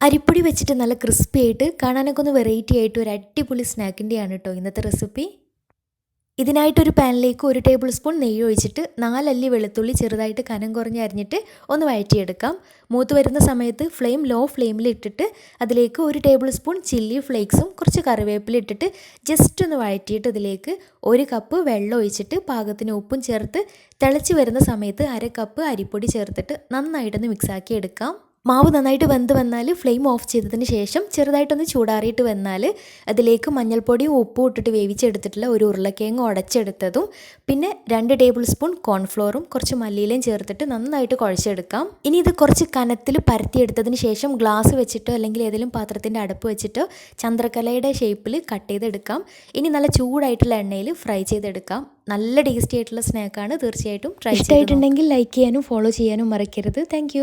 അരിപ്പൊടി വെച്ചിട്ട് നല്ല ക്രിസ്പി ആയിട്ട് കാണാനൊക്കെ ഒന്ന് വെറൈറ്റി ആയിട്ട് ഒരു അടിപൊളി സ്നാക്കിന്റെയാണ് കേട്ടോ ഇന്നത്തെ റെസിപ്പി ഇതിനായിട്ടൊരു പാനിലേക്ക് ഒരു ടേബിൾ സ്പൂൺ നെയ്യ് ഒഴിച്ചിട്ട് നാലല്ലി വെളുത്തുള്ളി ചെറുതായിട്ട് കനം കുറഞ്ഞ് അരിഞ്ഞിട്ട് ഒന്ന് വഴറ്റിയെടുക്കാം. മൂത്ത് വരുന്ന സമയത്ത് ഫ്ലെയിം ലോ ഫ്ലെയിമിൽ ഇട്ടിട്ട് അതിലേക്ക് ഒരു ടേബിൾ സ്പൂൺ ചില്ലി ഫ്ലേക്സും കുറച്ച് കറിവേപ്പില ഇട്ടിട്ട് ജസ്റ്റ് ഒന്ന് വഴറ്റിയിട്ട് ഇതിലേക്ക് ഒരു കപ്പ് വെള്ളം ഒഴിച്ചിട്ട് പാകത്തിന് ഉപ്പും ചേർത്ത് തിളച്ച് വരുന്ന സമയത്ത് അര കപ്പ് അരിപ്പൊടി ചേർത്തിട്ട് നന്നായിട്ടൊന്ന് മിക്സാക്കി എടുക്കാം മാവ് നന്നായിട്ട് വെന്ത് വന്നാൽ ഫ്ലെയിം ഓഫ് ചെയ്തതിന് ശേഷം ചെറുതായിട്ടൊന്ന് ചൂടാറിയിട്ട് വന്നാൽ അതിലേക്ക് മഞ്ഞൾപ്പൊടിയും ഉപ്പും ഇട്ടിട്ട് വേവിച്ചെടുത്തിട്ടുള്ള ഒരു ഉരുളക്കിഴങ്ങ് ഉടച്ചെടുത്തതും പിന്നെ രണ്ട് ടേബിൾ സ്പൂൺ കോൺഫ്ലോറും കുറച്ച് മല്ലിയിലയും ചേർത്തിട്ട് നന്നായിട്ട് കുഴച്ചെടുക്കാം. ഇനി ഇത് കുറച്ച് കനത്തിൽ പരത്തിയെടുത്തതിന് ശേഷം ഗ്ലാസ് വെച്ചിട്ടോ അല്ലെങ്കിൽ ഏതെങ്കിലും പാത്രത്തിന്റെ അടുപ്പ് വെച്ചിട്ടോ ചന്ദ്രക്കലയുടെ ഷേപ്പിൽ കട്ട് ചെയ്തെടുക്കാം. ഇനി നല്ല ചൂടായിട്ടുള്ള എണ്ണയിൽ ഫ്രൈ ചെയ്തെടുക്കാം. നല്ല ടേസ്റ്റി ആയിട്ടുള്ള സ്നാക്കാണ് തീർച്ചയായിട്ടും ട്രൈ ചെയ്തിട്ടുണ്ടെങ്കിൽ ലൈക്ക് ചെയ്യാനും ഫോളോ ചെയ്യാനും മറക്കരുത്. താങ്ക്